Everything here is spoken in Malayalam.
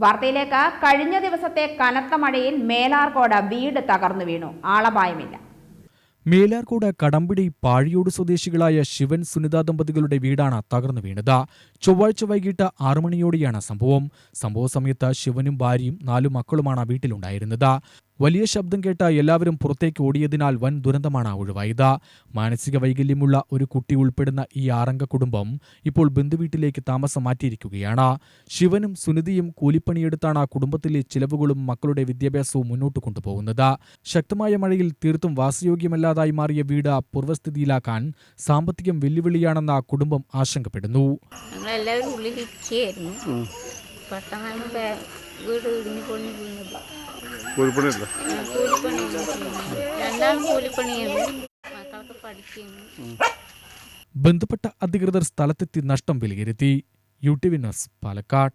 വാർത്തയിലേക്ക് കഴിഞ്ഞ ദിവസത്തെ കനത്ത മഴയിൽ മേലാർകോട് വീട് തകർന്നു വീണു. ആളപായമില്ല. മേലാർകോട് കടമ്പിടി പാഴിയോട് സ്വദേശികളായ ശിവൻ സുനിത ദമ്പതികളുടെ വീടാണ് തകർന്നു വീണത്. ചൊവ്വാഴ്ച വൈകിട്ട് ആറു മണിയോടെയാണ് സംഭവം. സംഭവ സമയത്ത് ശിവനും ഭാര്യയും നാലു മക്കളുമാണ് വീട്ടിലുണ്ടായിരുന്നത്. വലിയ ശബ്ദം കേട്ട എല്ലാവരും പുറത്തേക്ക് ഓടിയതിനാൽ വൻ ദുരന്തമാണ് ഒഴിവായത് മാനസിക വൈകല്യമുള്ള ഒരു കുട്ടി ഉൾപ്പെടുന്ന ഈ ആറംഗ കുടുംബം ഇപ്പോൾ ബന്ധുവീട്ടിലേക്ക് താമസം മാറ്റിയിരിക്കുകയാണ്. ശിവനും സുനിധിയും കൂലിപ്പണിയെടുത്താണ് കുടുംബത്തിലെ ചിലവുകളും മക്കളുടെ വിദ്യാഭ്യാസവും മുന്നോട്ട് കൊണ്ടുപോകുന്നത്. ശക്തമായ മഴയിൽ തീർത്തും വാസയോഗ്യമല്ലാതായി മാറിയ വീട് പൂർവസ്ഥിതിയിലാക്കാൻ സാമ്പത്തികം വെല്ലുവിളിയാണെന്ന കുടുംബം ആശങ്കപ്പെടുന്നു. വീട് ഇടിഞ്ഞു പൊളിഞ്ഞു വീണത്. കൂലിപ്പണിയല്ല? കൂലിപ്പണിയാണ്. മക്കളൊക്കെ പഠിക്കുന്നു. ബന്ധപ്പെട്ട അധികൃതർ സ്ഥലത്തെത്തി നഷ്ടം വിലയിരുത്തി. U T V news Palakkad.